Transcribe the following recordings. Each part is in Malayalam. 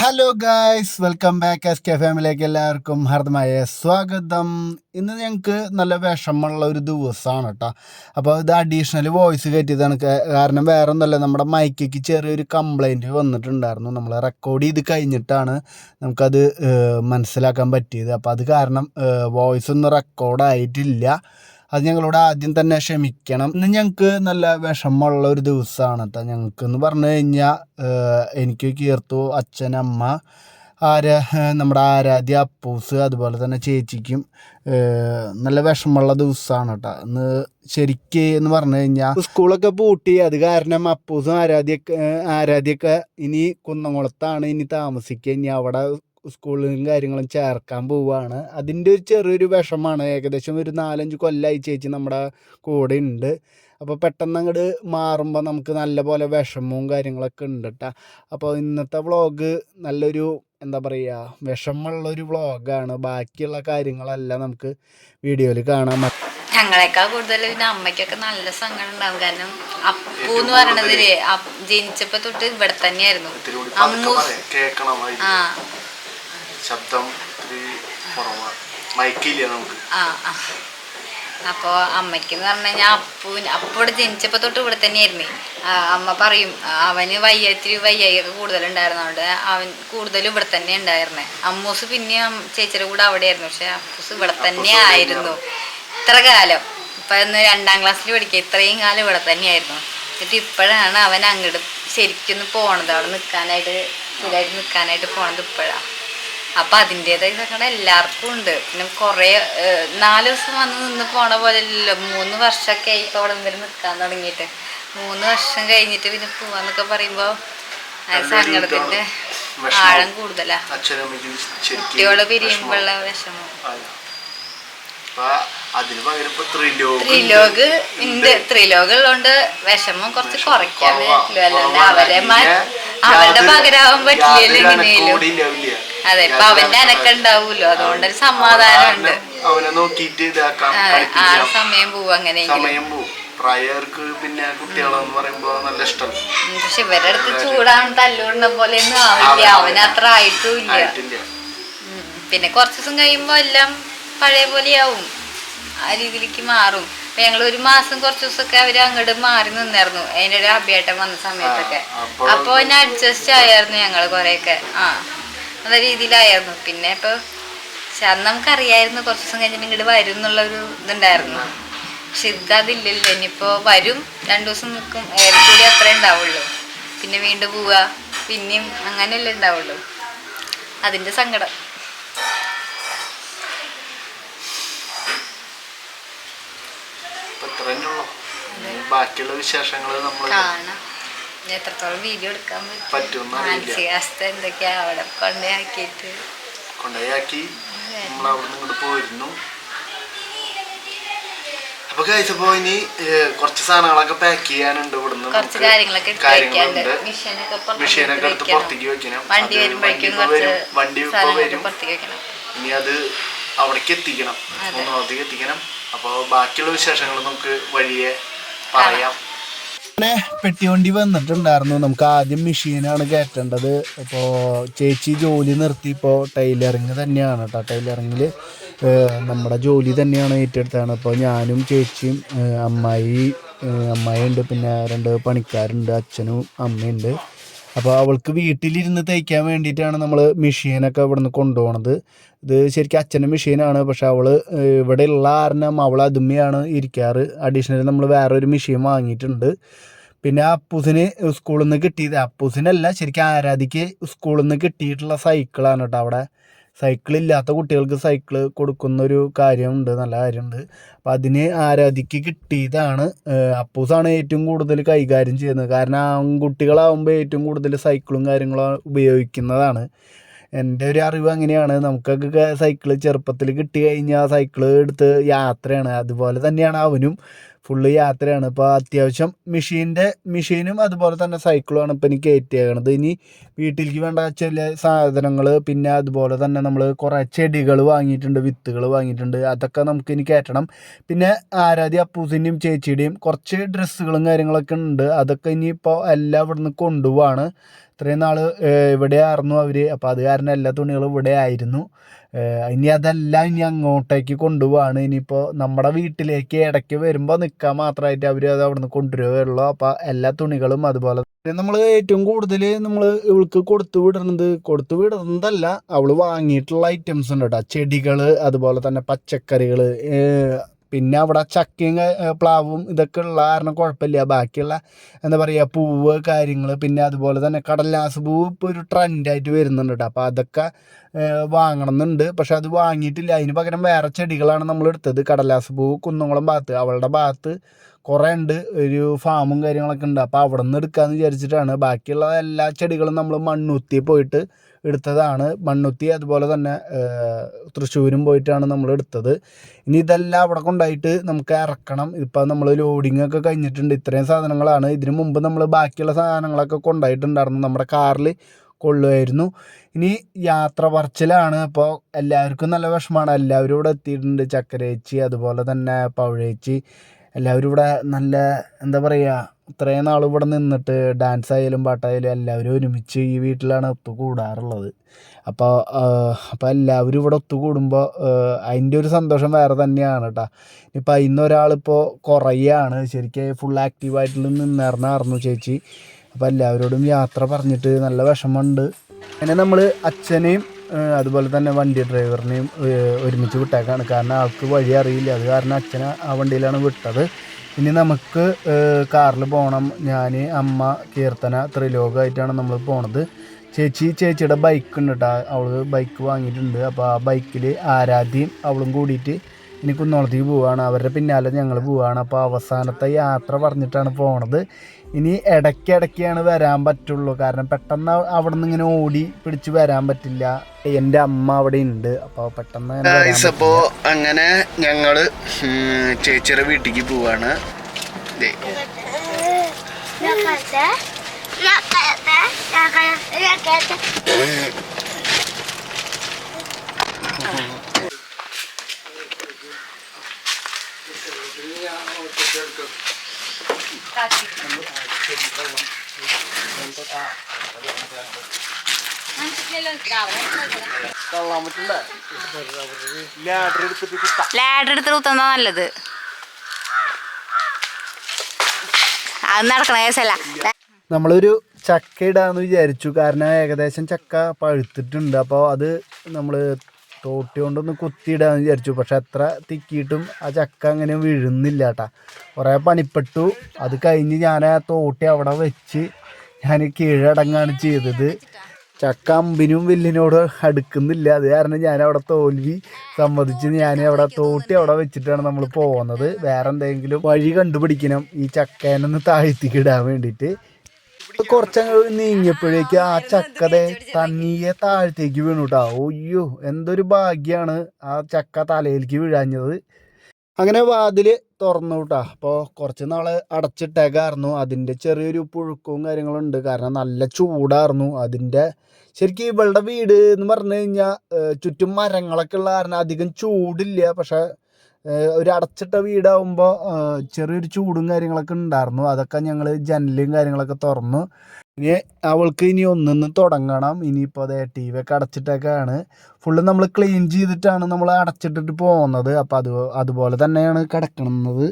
Hello guys welcome back S K ഫാമിലിയിലേക്ക് എല്ലാവർക്കും ഹാർദമായ സ്വാഗതം. ഇന്ന് ഞങ്ങൾക്ക് നല്ല വിഷമമുള്ള ഒരു ദിവസമാണ് കേട്ടോ അപ്പോൾ ഇത് അഡീഷണൽ വോയിസ് കയറ്റിയതാണ് കാരണം വേറെ ഒന്നല്ല നമ്മുടെ മൈക്കിക്ക് ചെറിയൊരു കംപ്ലൈന്റ് വന്നിട്ടുണ്ടായിരുന്നു. നമ്മൾ റെക്കോർഡ് ചെയ്ത് കഴിഞ്ഞിട്ടാണ് നമുക്കത് മനസ്സിലാക്കാൻ പറ്റിയത്. അപ്പോൾ അത് കാരണം വോയിസ് ഒന്നും റെക്കോർഡ് ആയിട്ടില്ല. അത് ഞങ്ങളോട് ആദ്യം തന്നെ ക്ഷമിക്കണം. ഇന്ന് ഞങ്ങൾക്ക് നല്ല വിഷമമുള്ള ഒരു ദിവസമാണ് കേട്ടോ ഞങ്ങൾക്ക് എന്ന് പറഞ്ഞു കഴിഞ്ഞാൽ എനിക്ക് കീർത്തു അച്ഛൻ അമ്മ ആരാ നമ്മുടെ ആരാധ്യ അപ്പൂസ് അതുപോലെ തന്നെ ചേച്ചിക്കും നല്ല വിഷമമുള്ള ദിവസമാണ് കേട്ടോ ഇന്ന് ശരിക്ക് എന്ന് പറഞ്ഞു കഴിഞ്ഞാൽ സ്കൂളൊക്കെ പൂട്ടി. അത് കാരണം അപ്പൂസും ആരാധ്യൊക്കെ ഏഹ് ആരാധ്യൊക്കെ ഇനി കുന്നംകുളത്താണ് ഇനി താമസിക്കുക. ഇനി അവിടെ സ്കൂളിലും കാര്യങ്ങളും ചേർക്കാൻ പോവുകയാണ് അതിന്റെ ഒരു ചെറിയൊരു വിഷമാണ്. ഏകദേശം ഒരു നാലഞ്ച് കൊല്ലമായി ചേച്ചി നമ്മുടെ കൂടെ ഉണ്ട്. അപ്പോൾ പെട്ടെന്ന് അങ്ങോട്ട് മാറുമ്പോൾ നമുക്ക് നല്ല പോലെ വിഷമവും കാര്യങ്ങളൊക്കെ ഉണ്ട് കേട്ടോ അപ്പോൾ ഇന്നത്തെ വ്ളോഗ് നല്ലൊരു എന്താ പറയുക വിഷമമുള്ളൊരു വ്ളോഗാണ്. ബാക്കിയുള്ള കാര്യങ്ങളെല്ലാം നമുക്ക് വീഡിയോയിൽ കാണാൻ പറ്റും ഞങ്ങളെക്കാൾ കൂടുതൽ പിന്നെ അമ്മയ്ക്കൊക്കെ നല്ല സങ്കടം ഉണ്ടാവും. കാരണം അപ്പു എന്ന് പറയണതിൽ ജനിച്ചപ്പോ തൊട്ട് ഇവിടെ തന്നെയായിരുന്നു. അമ്മു. ആ. ശബ്ദം ഇത്തിരി കുറവാണ് മൈക്കില്ല നമുക്ക്. ആ ആ. അപ്പോൾ പറഞ്ഞു കഴിഞ്ഞാൽ അപ്പുവിന് അപ്പു ഇവിടെ ജനിച്ചപ്പോൾ തൊട്ട് ഇവിടെ തന്നെയായിരുന്നു. അമ്മ പറയും അവന് വയ്യ ഇത്തിരി കൂടുതലുണ്ടായിരുന്നു അവിടെ. അവൻ കൂടുതലും ഇവിടെ തന്നെ ഉണ്ടായിരുന്നെ. അമ്മൂസ് പിന്നെ ചേച്ചിയുടെ കൂടെ അവിടെയായിരുന്നു. പക്ഷെ അപ്പൂസ് ഇവിടെ തന്നെ ആയിരുന്നു. ഇത്ര കാലം. ഇപ്പം ഇന്ന് രണ്ടാം ക്ലാസ്സിൽ പഠിക്കുക. ഇത്രയും കാലം ഇവിടെ തന്നെയായിരുന്നു. എന്നിട്ട് ഇപ്പോഴാണ് അവൻ അങ്ങോട്ട് ശരിക്കും പോണത്. അവിടെ നിൽക്കാനായിട്ട് സ്ഥിരമായിട്ട് നിൽക്കാനായിട്ട് പോണത് ഇപ്പോഴാണ് അപ്പൊ അതിന്റെതായ സങ്കടം എല്ലാവർക്കും ഉണ്ട്. പിന്നെ കുറേ നാല് ദിവസം വന്ന് നിന്ന് പോണ പോലെ അല്ലല്ലോ മൂന്ന് വർഷമൊക്കെ ആയി ഇപ്പൊ അവിടെ വരെ നിൽക്കാൻ തുടങ്ങിയിട്ട്. മൂന്ന് വർഷം കഴിഞ്ഞിട്ട് പിന്നെ പോവാന്നൊക്കെ പറയുമ്പോ സങ്കടത്തിന്റെ. ആഴം കൂടുതലാ. കുട്ടികൾ പിരിയുമ്പോഴുള്ള വിഷമം. ത്രിലോക് ഉണ്ട്. ത്രിലോക് ഉള്ളതുകൊണ്ട് വിഷമം കുറച്ച് കുറയ്ക്കാൻ പറ്റില്ല. അല്ലാണ്ട് അവരെ അവരുടെ പകരാവാൻ പറ്റില്ലല്ലോ. അതെ ഇപ്പൊ അവന്റെ അനക്കുണ്ടാവൂലോ? അനക്കം ഒരു അതുകൊണ്ടൊരു സമാധാനമുണ്ട്. അവനെ നോക്കിയിട്ട് ഇതാക്കാം ആ സമയം പോവും അങ്ങനെ സമയം പോവും. പ്രായർക്ക് പിന്നെ കുട്ടികളെന്ന് പറയുമ്പോ നല്ല ഇഷ്ടം. പക്ഷെ ഇവരുടെ അടുത്ത് ചൂടാണ് തല്ലുകൊണ്ട പോലെ ഒന്നും ആവില്ല അവന് അത്ര ആയിട്ടുമില്ല ഇല്ല പിന്നെ കുറച്ച് ദിവസം കഴിയുമ്പോ എല്ലാം പഴയ പോലെയാവും. ആ രീതിയിലേക്ക് മാറും. അപ്പൊ ഞങ്ങൾ ഒരു മാസം കുറച്ച് ദിവസമൊക്കെ അവർ അങ്ങോട്ട് മാറി നിന്നായിരുന്നു. അതിന്റെ ഒരു അഭിയേട്ടം വന്ന സമയത്തൊക്കെ. അപ്പോൾ അഡ്ജസ്റ്റ് ആയിരുന്നു ഞങ്ങൾ കുറെയൊക്കെ. ആ. നല്ല രീതിയിലായിരുന്നു. പിന്നെ ഇപ്പൊ പക്ഷെ അന്ന് നമുക്കറിയായിരുന്നു കുറച്ച് ദിവസം കഴിഞ്ഞിട്ട് ഇങ്ങോട്ട് വരും എന്നുള്ളൊരു ഇതുണ്ടായിരുന്നു. പക്ഷെ ഇതതില്ലല്ലോ ഇനിയിപ്പോ വരും രണ്ടു ദിവസം നിൽക്കും ഏറെക്കൂടി അത്രേ ഉണ്ടാവുള്ളൂ. പിന്നെ വീണ്ടും പോവുക പിന്നെയും അങ്ങനെയല്ലേ ഉണ്ടാവുള്ളൂ. അതിന്റെ സങ്കടം. ബാക്കിയുള്ള വിശേഷങ്ങൾ നമ്മൾ എത്രത്തോളം വീഡിയോ എടുക്കാൻ പറ്റും? മാനസികാവസ്ഥ എന്തൊക്കെയാ? അവിടെ കൊണ്ടയാക്കിയിട്ട്. കൊണ്ടയാക്കി നിന്ന് ഇങ്ങോട്ട് പോയിരുന്നു. അപ്പൊ കഴിച്ചപ്പോ ഇനി കുറച്ച് സാധനങ്ങളൊക്കെ പാക്ക് ചെയ്യാനുണ്ട് ഇവിടുന്ന്. കുറച്ച് കാര്യങ്ങളൊക്കെ കാര്യങ്ങളുണ്ട്. മിഷീനൊക്കെ എടുത്ത് പുറത്തേക്ക് വെക്കണം. വണ്ടി വരുമ്പോഴേക്കും വണ്ടി ഇപ്പൊ വരും. ഇനി അത് അവിടേക്ക് എത്തിക്കണം. മൂന്നാമത്തേക്ക് എത്തിക്കണം. അപ്പോൾ ബാക്കിയുള്ള വിശേഷങ്ങൾ നമുക്ക് വഴിയെ പറയാം. അങ്ങനെ പെട്ടിവണ്ടി വന്നിട്ടുണ്ടായിരുന്നു. നമുക്ക് ആദ്യം മെഷീനാണ് കയറ്റേണ്ടത്. അപ്പോൾ ചേച്ചി ജോലി നിർത്തി. ഇപ്പോൾ ടൈലറിങ് തന്നെയാണ് കേട്ടോ. ടൈലറിങ്ങിൽ നമ്മുടെ ജോലി തന്നെയാണ് ഏറ്റെടുത്താണ് അപ്പോൾ ഞാനും ചേച്ചിയും അമ്മായി അമ്മായി ഉണ്ട് പിന്നെ രണ്ട് പണിക്കാരുണ്ട്. അച്ഛനും അമ്മയുണ്ട്. അപ്പോൾ അവൾക്ക് വീട്ടിലിരുന്ന് തയ്ക്കാൻ വേണ്ടിയിട്ടാണ് നമ്മൾ മെഷീനൊക്കെ ഇവിടുന്ന് കൊണ്ടുപോകണത് ഇത് ശരിക്കും അച്ഛന്റെ മെഷീനാണ് പക്ഷെ അവൾ ഇവിടെ ഉള്ള കാരണം അവൾ അതുമ്മയാണ് ഇരിക്കാറ്. അഡീഷണലി നമ്മൾ വേറൊരു മെഷീൻ വാങ്ങിയിട്ടുണ്ട്. പിന്നെ അപ്പൂസിന് സ്കൂളിൽ നിന്ന് കിട്ടിയത് അപ്പൂസിനല്ല ശരിക്കും ആരാധിക്ക് സ്കൂളിൽ നിന്ന് കിട്ടിയിട്ടുള്ള സൈക്കിളാണ് കേട്ടോ അവിടെ. സൈക്കിൾ ഇല്ലാത്ത കുട്ടികൾക്ക് സൈക്കിൾ കൊടുക്കുന്ന ഒരു കാര്യമുണ്ട് നല്ല കാര്യമുണ്ട്. അപ്പം അതിന് ആരാധിക്ക് കിട്ടിയതാണ് അപ്പൂസാണ് ഏറ്റവും കൂടുതൽ കൈകാര്യം ചെയ്യുന്നത്. കാരണം ആൺകുട്ടികളാവുമ്പോൾ ഏറ്റവും കൂടുതൽ സൈക്കിളും കാര്യങ്ങളും ഉപയോഗിക്കുന്നതാണ്. എന്റെ ഒരു അറിവ് അങ്ങനെയാണ്. നമുക്കൊക്കെ സൈക്കിൾ ചെറുപ്പത്തിൽ കിട്ടി കഴിഞ്ഞാൽ സൈക്കിൾ എടുത്ത് യാത്രയാണ്. അതുപോലെ തന്നെയാണ് അവനും. ഫുള്ള് യാത്രയാണ്. ഇപ്പോൾ അത്യാവശ്യം മെഷീന്റെ മെഷീനും അതുപോലെ തന്നെ സൈക്കിളുമാണ് ഇപ്പോൾ എനിക്ക് കയറ്റിയേക്കണത്. ഇനി വീട്ടിലേക്ക് വേണ്ട ചില സാധനങ്ങൾ പിന്നെ അതുപോലെ തന്നെ നമ്മൾ കുറേ ചെടികൾ വാങ്ങിയിട്ടുണ്ട് വിത്തുകൾ വാങ്ങിയിട്ടുണ്ട്. അതൊക്കെ നമുക്ക് ഇനി കയറ്റണം. പിന്നെ ആരാധ്യ അപ്പൂസിന്റെയും ചേച്ചിയുടെയും കുറച്ച് ഡ്രസ്സുകളും കാര്യങ്ങളൊക്കെ ഉണ്ട്. അതൊക്കെ ഇനിയിപ്പോൾ എല്ലാം ഇവിടെ നിന്ന് കൊണ്ടുപോവാണ്. ഇത്രയും നാൾ ഇവിടെ ആയിരുന്നു അവർ അപ്പോൾ അത് കാരണം എല്ലാ തുണികളും ഇവിടെ ആയിരുന്നു. ഇനി അതെല്ലാം ഇനി അങ്ങോട്ടേക്ക് കൊണ്ടുപോവാണ്. ഇനിയിപ്പോൾ നമ്മുടെ വീട്ടിലേക്ക് ഇടയ്ക്ക് വരുമ്പോൾ നിൽക്കാൻ മാത്രമായിട്ട് അവർ അത് അവിടെ നിന്ന് കൊണ്ടുവരുള്ളൂ. അപ്പോൾ എല്ലാ തുണികളും അതുപോലെ നമ്മൾ ഏറ്റവും കൂടുതൽ നമ്മൾ ഇവൾക്ക് കൊടുത്തു വിടുന്നത് കൊടുത്തു വിടുന്നതല്ല അവൾ വാങ്ങിയിട്ടുള്ള ഐറ്റംസ് ഉണ്ട് കേട്ടോ ചെടികൾ അതുപോലെ തന്നെ പച്ചക്കറികൾ പിന്നെ അവിടെ ചക്കയും പ്ലാവും ഇതൊക്കെ ഉള്ള കാരണം കുഴപ്പമില്ല. ബാക്കിയുള്ള എന്താ പറയുക പൂവ് കാര്യങ്ങൾ പിന്നെ അതുപോലെ തന്നെ കടലാസ് പൂവ് ഇപ്പോൾ ഒരു ട്രെൻഡായിട്ട് വരുന്നുണ്ട് കേട്ടോ അപ്പോൾ അതൊക്കെ വാങ്ങണം എന്നുണ്ട് പക്ഷെ അത് വാങ്ങിയിട്ടില്ല. അതിന് പകരം വേറെ ചെടികളാണ് നമ്മൾ എടുത്തത്. കടലാസ് പൂവ് കുന്നംകുളം ഭാഗത്ത് അവളുടെ ഭാഗത്ത് കുറേ ഉണ്ട്. ഒരു ഫാമും കാര്യങ്ങളൊക്കെ ഉണ്ട്. അപ്പോൾ അവിടെ നിന്ന് എടുക്കാമെന്ന് വിചാരിച്ചിട്ടാണ്. ബാക്കിയുള്ള എല്ലാ ചെടികളും നമ്മൾ മണ്ണുത്തി പോയിട്ട് എടുത്തതാണ് മണ്ണുത്തി. അതുപോലെ തന്നെ തൃശ്ശൂരും പോയിട്ടാണ് നമ്മൾ എടുത്തത്. ഇനി ഇതെല്ലാം അവിടെ കൊണ്ടായിട്ട് നമുക്ക് ഇറക്കണം. ഇപ്പം നമ്മൾ ലോഡിംഗ് ഒക്കെ കഴിഞ്ഞിട്ടുണ്ട്. ഇത്രയും സാധനങ്ങളാണ്. ഇതിനു മുമ്പ് നമ്മൾ ബാക്കിയുള്ള സാധനങ്ങളൊക്കെ കൊണ്ടായിട്ടുണ്ടായിരുന്നു. നമ്മുടെ കാറിൽ കൊള്ളുമായിരുന്നു. ഇനി യാത്ര പറച്ചിലാണ്. അപ്പോൾ എല്ലാവർക്കും നല്ല വിഷമമാണ്. എല്ലാവരും ഇവിടെ എത്തിയിട്ടുണ്ട്. ചക്കരേച്ചി അതുപോലെ തന്നെ പവഴേച്ചി എല്ലാവരും ഇവിടെ നല്ല എന്താ പറയുക ഇത്രയും നാൾ ഇവിടെ നിന്നിട്ട് ഡാൻസ് ആയാലും പാട്ടായാലും എല്ലാവരും ഒരുമിച്ച് ഈ വീട്ടിലാണ് ഒത്തുകൂടാറുള്ളത്. അപ്പോൾ അപ്പോൾ എല്ലാവരും ഇവിടെ ഒത്തുകൂടുമ്പോൾ അതിന്റെ ഒരു സന്തോഷം വേറെ തന്നെയാണ് കേട്ടോ ഇപ്പം അതിൽ ഒരാളിപ്പോൾ കുറയാണ്. ശരിക്കും ഫുൾ ആക്റ്റീവായിട്ടുള്ള നിന്നിറന്നായിരുന്നു ചേച്ചി. അപ്പോൾ എല്ലാവരോടും യാത്ര പറഞ്ഞിട്ട് നല്ല വിഷമമുണ്ട്. അങ്ങനെ നമ്മൾ അച്ഛനെയും അതുപോലെ തന്നെ വണ്ടി ഡ്രൈവറിനെയും ഒരുമിച്ച് വിട്ടേക്കാണ്. കാരണം ആൾക്ക് വഴി അറിയില്ല. അത് കാരണം അച്ഛനെ ആ വണ്ടിയിലാണ് വിട്ടത്. ഇനി നമുക്ക് കാറിൽ പോകണം ഞാൻ അമ്മ കീർത്തന ത്രിലോകമായിട്ടാണ് നമ്മൾ പോണത്. ചേച്ചി ചേച്ചിയുടെ ബൈക്ക് ഉണ്ട് കേട്ടോ അവൾ ബൈക്ക് വാങ്ങിയിട്ടുണ്ട്. അപ്പോൾ ആ ബൈക്കിൽ ആരാധ്യയും അവളും കൂടിയിട്ട് ഇനി കുന്നോളത്തേക്ക് പോവുകയാണ് അവരുടെ പിന്നാലെ ഞങ്ങൾ പോവുകയാണ് അപ്പോൾ അവസാനത്തെ യാത്ര പറഞ്ഞിട്ടാണ് പോണത്. ഇനി ഇടയ്ക്കിടയ്ക്കാണ് വരാൻ പറ്റുള്ളൂ. കാരണം പെട്ടെന്ന് അവിടെ നിന്ന് ഇങ്ങനെ ഓടി പിടിച്ച് വരാൻ പറ്റില്ല. എന്റെ അമ്മ അവിടെ ഉണ്ട് അപ്പോൾ പെട്ടെന്ന് അങ്ങനെ വരാൻ ഗായ്സ് അപ്പോ പറ്റില്ല. അങ്ങനെ ഞങ്ങൾ ചേച്ചിയുടെ വീട്ടിലേക്ക് പോവാണ്. ദേ, ലാഡർ എടുത്ത് നല്ലത്. അത് നടക്കണ കേസല്ല. നമ്മളൊരു ചക്ക ഇടാന്ന് വിചാരിച്ചു. കാരണം ഏകദേശം ചക്ക പഴുത്തിട്ടുണ്ട്. അപ്പോൾ അത് നമ്മൾ തോട്ടി കൊണ്ടൊന്ന് കുത്തിയിടാന്ന് വിചാരിച്ചു. പക്ഷെ എത്ര തിക്കിയിട്ടും ആ ചക്ക അങ്ങനെ വീഴുന്നില്ല കേട്ടാ കുറേ പണിപ്പെട്ടു. അത് കഴിഞ്ഞ് ഞാൻ ആ തോട്ടി അവിടെ വെച്ച് ഞാൻ കീഴടങ്ങാണ് ചെയ്തത്. ചക്ക അമ്പിനും വില്ലിനോട് അടുക്കുന്നില്ല. അത് കാരണം ഞാൻ അവിടെ തോൽവി സമ്മതിച്ച് ഞാൻ അവിടെ തോട്ടി അവിടെ വെച്ചിട്ടാണ് നമ്മൾ പോകുന്നത് വേറെ എന്തെങ്കിലും വഴി കണ്ടുപിടിക്കണം ഈ ചക്കേനൊന്ന് താഴ്ത്തിക്കിടാൻ വേണ്ടിയിട്ട്. കുറച്ചങ്ങ് നീങ്ങിയപ്പോഴേക്ക് ആ ചക്കതെ തണ്ണിയെ താഴത്തേക്ക് വീണു കേട്ടോ ഒയ്യോ എന്തൊരു ഭാഗ്യാണ് ആ ചക്ക തലയിലേക്ക് വീഴാഞ്ഞത്. അങ്ങനെ വാതിൽ തുറന്നു കേട്ടോ അപ്പോൾ കുറച്ച് നാൾ അടച്ചിട്ടേക്കായിരുന്നു. അതിന്റെ ചെറിയൊരു പുഴുക്കവും കാര്യങ്ങളും ഉണ്ട് കാരണം നല്ല ചൂടായിരുന്നു. അതിന്റെ ശരിക്കും ഇവളുടെ വീട് എന്ന് പറഞ്ഞു കഴിഞ്ഞാൽ ചുറ്റും മരങ്ങളൊക്കെ ഉള്ള കാരണം അധികം ചൂടില്ല. പക്ഷെ ഒരു അടച്ചിട്ട വീടാവുമ്പോൾ ചെറിയൊരു ചൂടും കാര്യങ്ങളൊക്കെ ഉണ്ടായിരുന്നു. അതൊക്കെ ഞങ്ങൾ ജനലും കാര്യങ്ങളൊക്കെ തുറന്നു. ഇനി അവൾക്ക് ഇനി ഒന്നിന്ന് തുടങ്ങണം. ഇനിയിപ്പോൾ അതേ ടി വി ഒക്കെ അടച്ചിട്ടൊക്കെയാണ്. ഫുള്ള് നമ്മൾ ക്ലീൻ ചെയ്തിട്ടാണ് നമ്മൾ അടച്ചിട്ടിട്ട് പോകുന്നത്. അപ്പോൾ അത് അതുപോലെ തന്നെയാണ് കിടക്കുന്നത്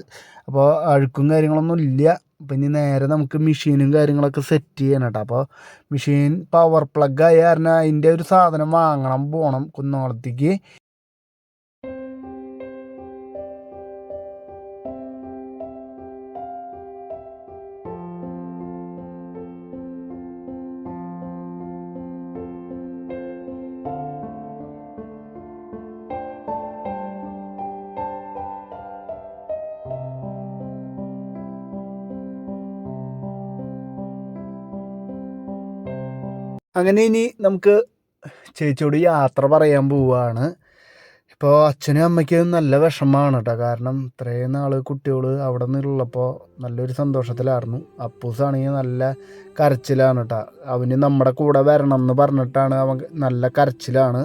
അപ്പോൾ അഴുക്കും കാര്യങ്ങളൊന്നും ഇല്ല. ഇനി നേരെ നമുക്ക് മെഷീനും കാര്യങ്ങളൊക്കെ സെറ്റ് ചെയ്യണം കേട്ടോ അപ്പോൾ മെഷീൻ പവർ പ്ലഗ് ആയ കാരണം അതിന്റെ ഒരു സാധനം വാങ്ങണം പോകണം കുന്നോളത്തേക്ക്. അങ്ങനെ ഇനി നമുക്ക് ചേച്ചിയോട് യാത്ര പറയാൻ പോവുകയാണ് ഇപ്പോൾ അച്ഛനും അമ്മയ്ക്കും നല്ല വിഷമമാണ് കേട്ടോ കാരണം ഇത്രയും നാൾ കുട്ടികൾ അവിടെ നിന്നുള്ളപ്പോൾ നല്ലൊരു സന്തോഷത്തിലായിരുന്നു. അപ്പൂസാണെങ്കിൽ നല്ല കരച്ചിലാണ് കേട്ടോ അവന് നമ്മുടെ കൂടെ വരണം എന്ന് പറഞ്ഞിട്ടാണ് അവൻ നല്ല കരച്ചിലാണ്.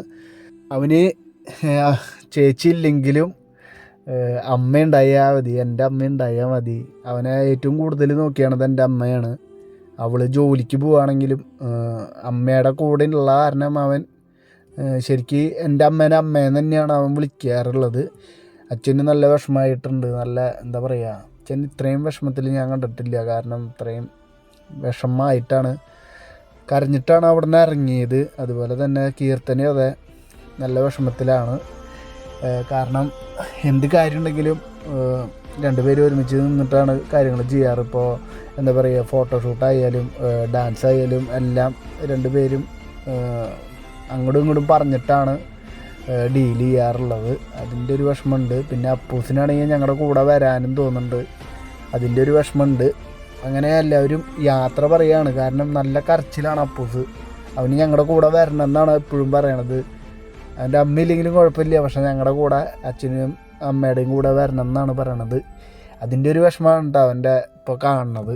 അവന് ചേച്ചി ഇല്ലെങ്കിലും അമ്മ ഉണ്ടായാൽ മതി. എന്റെ അമ്മ ഉണ്ടായാൽ മതി. അവനെ ഏറ്റവും കൂടുതൽ നോക്കിയാണത് എന്റെ അമ്മയാണ്. അവൾ ജോലിക്ക് പോവുകയാണെങ്കിലും അമ്മയുടെ കൂടെ ഉള്ള കാരണം അവൻ ശരിക്ക് എന്റെ അമ്മേനെ അമ്മേന്ന് തന്നെയാണ് അവൻ വിളിക്കാറുള്ളത്. അച്ഛന് നല്ല വിഷമമായിട്ടുണ്ട്. നല്ല എന്താ പറയുക അച്ഛൻ ഇത്രയും വിഷമത്തിൽ ഞാൻ കണ്ടിട്ടില്ല. കാരണം ഇത്രയും വിഷമമായിട്ടാണ് കരഞ്ഞിട്ടാണ് അവിടെ നിന്ന് ഇറങ്ങിയത്. അതുപോലെ തന്നെ കീർത്തന അതെ നല്ല വിഷമത്തിലാണ്. കാരണം എന്ത് കാര്യമുണ്ടെങ്കിലും രണ്ടുപേരും ഒരുമിച്ച് നിന്നിട്ടാണ് കാര്യങ്ങൾ ചെയ്യാറ്. ഇപ്പോൾ എന്താ പറയുക ഫോട്ടോഷൂട്ടായാലും ഡാൻസ് ആയാലും എല്ലാം രണ്ടുപേരും അങ്ങോട്ടും ഇങ്ങോട്ടും പറഞ്ഞിട്ടാണ് ഡീൽ ചെയ്യാറുള്ളത്. അതിന്റെ ഒരു വിഷമമുണ്ട്. പിന്നെ അപ്പൂസിനാണെങ്കിൽ ഞങ്ങളുടെ കൂടെ വരാനും തോന്നുന്നുണ്ട്. അതിന്റെ ഒരു വിഷമമുണ്ട്. അങ്ങനെ എല്ലാവരും യാത്ര പറയാണ്. കാരണം നല്ല കരച്ചിലാണ് അപ്പൂസ്. അവന് ഞങ്ങളുടെ കൂടെ വരണം എന്നാണ് എപ്പോഴും പറയണത്. അവന്റെ അമ്മയില്ലെങ്കിലും കുഴപ്പമില്ല. പക്ഷെ ഞങ്ങളുടെ കൂടെ അച്ഛനും അമ്മയുടെയും കൂടെ വരണം എന്നാണ് പറയണത്. അതിന്റെ ഒരു വിഷമമാണ് കേട്ടോ അവന്റെ ഇപ്പോൾ കാണുന്നത്.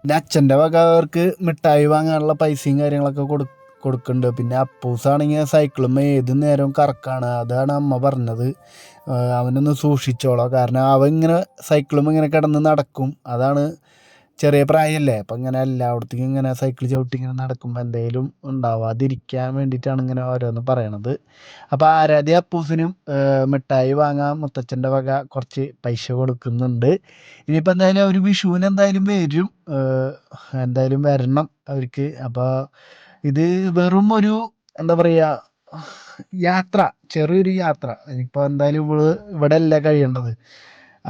പിന്നെ അച്ഛന്റെ വക അവർക്ക് മിഠായി വാങ്ങാനുള്ള പൈസയും കാര്യങ്ങളൊക്കെ കൊടു കൊടുക്കുന്നുണ്ട്. പിന്നെ അപ്പൂസാണെങ്കിൽ സൈക്കിളും ഏത് നേരവും കറക്കാണ്. അതാണ് അമ്മ പറഞ്ഞത്. അവനൊന്ന് സൂക്ഷിച്ചോളാം. കാരണം അവൻ ഇങ്ങനെ സൈക്കിളും ഇങ്ങനെ കിടന്ന് നടക്കും. അതാണ് ചെറിയ പ്രായമല്ലേ അപ്പം ഇങ്ങനെ എല്ലായിടത്തേക്കും ഇങ്ങനെ സൈക്കിൾ ചവിട്ടി ഇങ്ങനെ നടക്കുമ്പോൾ എന്തെങ്കിലും ഉണ്ടാവാതിരിക്കാൻ വേണ്ടിയിട്ടാണ് ഇങ്ങനെ ഓരോന്ന് പറയണത്. അപ്പോൾ ആരാധ്യ അപ്പൂസിനും മിഠായി വാങ്ങാൻ മുത്തച്ഛന്റെ വക കുറച്ച് പൈസ കൊടുക്കുന്നുണ്ട്. ഇനിയിപ്പോൾ എന്തായാലും അവർ വിഷുവിന് എന്തായാലും വരും. എന്തായാലും വരണം അവർക്ക്. അപ്പോൾ ഇത് വെറും ഒരു എന്താ പറയുക യാത്ര ചെറിയൊരു യാത്ര. ഇനിയിപ്പോൾ എന്തായാലും ഇവൾ ഇവിടെ അല്ല കഴിയേണ്ടത്.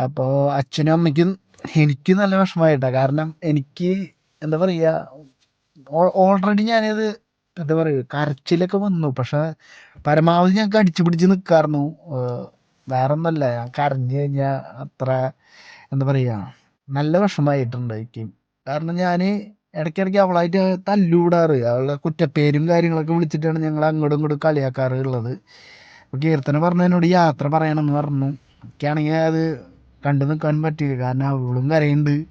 അപ്പോൾ അച്ഛനും അമ്മയ്ക്കും എനിക്ക് നല്ല വിഷമമായിട്ടാണ് കാരണം എനിക്ക് എന്താ പറയുക ഓൾറെഡി ഞാനത് എന്താ പറയുക കരച്ചിലൊക്കെ വന്നു. പക്ഷെ പരമാവധി ഞങ്ങൾക്ക് അടിച്ചു പിടിച്ച് നിൽക്കായിരുന്നു വേറെ ഒന്നുമല്ല ഞാൻ കരഞ്ഞു കഴിഞ്ഞാൽ അത്ര എന്താ പറയുക നല്ല വിഷമമായിട്ടുണ്ട് എനിക്ക്. കാരണം ഞാൻ ഇടയ്ക്കിടയ്ക്ക് അവളായിട്ട് തല്ലൂടാറ്. അവളുടെ കുറ്റപ്പേരും കാര്യങ്ങളൊക്കെ വിളിച്ചിട്ടാണ് ഞങ്ങൾ അങ്ങോട്ടും ഇങ്ങോട്ടും കളിയാക്കാറ് ഉള്ളത് അപ്പോൾ കീർത്തന പറഞ്ഞു എന്നോട് യാത്ര പറയണമെന്ന് പറഞ്ഞു. എനിക്കാണെങ്കിൽ അത് കണ്ടു നിൽക്കാൻ പറ്റിയില്ല. കാരണം അവളും കരയുന്നുണ്ട്.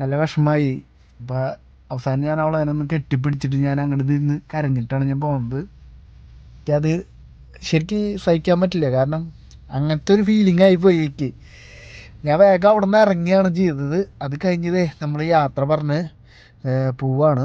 നല്ല വിഷമമായി. അപ്പോൾ അവസാനം ഞാൻ അവളെ അതിനൊന്ന് കെട്ടിപ്പിടിച്ചിട്ട് ഞാൻ അങ്ങോട്ട് നിന്ന് കരഞ്ഞിട്ടാണ് ഞാൻ പോകുന്നത്. എനിക്കത് ശരിക്ക് സഹിക്കാൻ പറ്റില്ല. കാരണം അങ്ങനത്തെ ഒരു ഫീലിംഗ് ആയിപ്പോയി എനിക്ക്. ഞാൻ വേഗം അവിടെ നിന്ന് ഇറങ്ങിയാണ് ചെയ്തത്. അത് കഴിഞ്ഞതേ നമ്മൾ യാത്ര പറഞ്ഞ് പോവാണ്.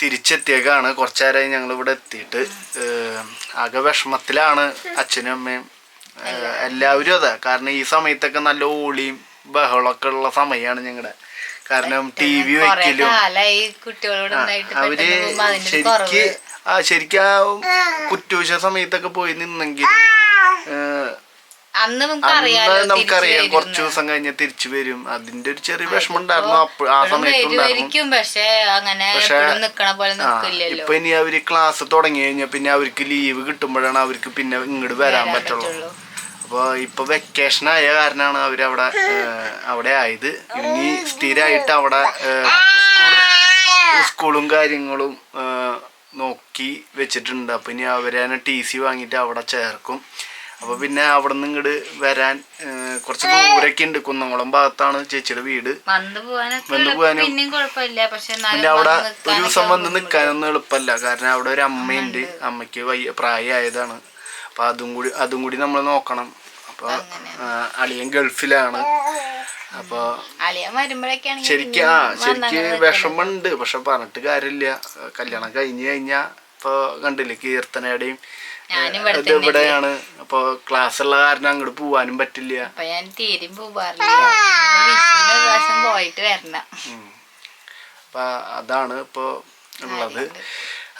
തിരിച്ചെത്തിയേക്കാണ്. കുറച്ചേരായി ഞങ്ങൾ ഇവിടെ എത്തിയിട്ട് ആകെ വിഷമത്തിലാണ് അച്ഛനും അമ്മയും. എല്ലാവരും അതാ. കാരണം ഈ സമയത്തൊക്കെ നല്ല ഓളിയും ബഹളമൊക്കെ ഉള്ള സമയമാണ് ഞങ്ങളുടെ കാരണം ടി വി വെക്കലും. അവർ ശരിക്ക് ആ ശരിക്കും ആ കുറ്റൂശ സമയത്തൊക്കെ പോയി നിന്നെങ്കിൽ അന്ന് നമുക്ക് അന്ന് നമുക്കറിയാം. കുറച്ച് ദിവസം കഴിഞ്ഞ് തിരിച്ചു വരും. അതിന്റെ ഒരു ചെറിയ വിഷമം ഉണ്ടായിരുന്നു ആ സമയത്ത് ഉണ്ടായിരുന്നു പക്ഷെ അങ്ങനെ പക്ഷേ, നിക്കണ പോലെ ഇപ്പൊ ഇനി അവർ ക്ലാസ് തുടങ്ങി കഴിഞ്ഞാൽ പിന്നെ അവർക്ക് ലീവ് കിട്ടുമ്പോഴാണ് അവർക്ക് പിന്നെ ഇങ്ങോട്ട് വരാൻ പറ്റുള്ളൂ. അപ്പൊ ഇപ്പൊ വെക്കേഷൻ ആയ കാരണമാണ് അവരവിടെ അവിടെ ആയത്. ഇനി സ്ഥിരമായിട്ട് അവിടെ സ്കൂളും കാര്യങ്ങളും നോക്കി വെച്ചിട്ടുണ്ട്. അപ്പൊ ഇനി അവരെ ടി സി വാങ്ങിയിട്ട് അവിടെ ചേർക്കും. അപ്പൊ പിന്നെ അവിടെ നിന്ന് ഇങ്ങോട്ട് വരാൻ കുറച്ച് ദൂരൊക്കെ ഉണ്ട്. കുന്നംകുളം ഭാഗത്താണ് ചേച്ചിയുടെ വീട്. വന്നു പോകാനും- പിന്നെ അവിടെ ഒരു ദിവസം വന്ന്. നിൽക്കാനൊന്നും എളുപ്പമല്ല. കാരണം അവിടെ ഒരു അമ്മയുണ്ട്. അമ്മയ്ക്ക് വയ്യ പ്രായമായതാണ്. അപ്പൊ അതും കൂടി അതും കൂടി നമ്മൾ നോക്കണം. അപ്പൊ അളിയൻ ഗൾഫിലാണ്. അപ്പൊ ശരിക്കും ആ ശരിക്ക് വിഷമുണ്ട് പക്ഷെ പറഞ്ഞിട്ട് കാര്യമില്ല. കല്യാണം കഴിഞ്ഞു കഴിഞ്ഞാ ഇപ്പൊ കണ്ടില്ലേ കീർത്തനയുടെയും ഇത് ഇവിടെയാണ്. അപ്പൊ ക്ലാസ് ഉള്ള കാരണം അങ്ങോട്ട് പോവാനും പറ്റില്ല. അപ്പൊ ഞാൻ തീരും പോവാറില്ല. ഇപ്പൊ വിഷുവിന് പ്രാവശ്യം പോയിട്ട് വരണം. അപ്പൊ അതാണ് ഇപ്പൊ ഉള്ളത്.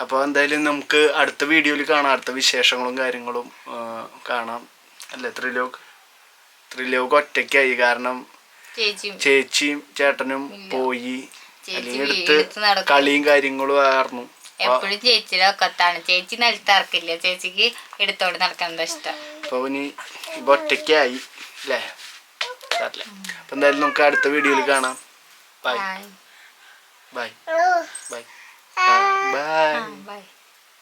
അപ്പോൾ എന്തായാലും നമുക്ക് അടുത്ത വീഡിയോയിൽ കാണാം. അടുത്ത വിശേഷങ്ങളും കാര്യങ്ങളും കാണാം. അല്ലേ ത്രിലോക്? ത്രിലോക് ഒറ്റയ്ക്കായി. കാരണം ചേച്ചിയും ചേട്ടനും പോയി. അല്ലെങ്കിൽ എടുത്ത്. കളിയും കാര്യങ്ങളും ആയിരുന്നു എപ്പോഴും ചേച്ചിയുടെ ഒക്കത്താണ് ചേച്ചി നിലത്തിറക്കില്ല ചേച്ചിക്ക് എടുത്തോണ്ട് നടക്കുന്നത് ഇഷ്ടം. ഒറ്റയ്ക്കായി അല്ലേ സാറില്ല? അപ്പം എന്തായാലും നമുക്ക് അടുത്ത വീഡിയോയിൽ കാണാം. Bye. Bye. Bye. Bye. Bye. Bye.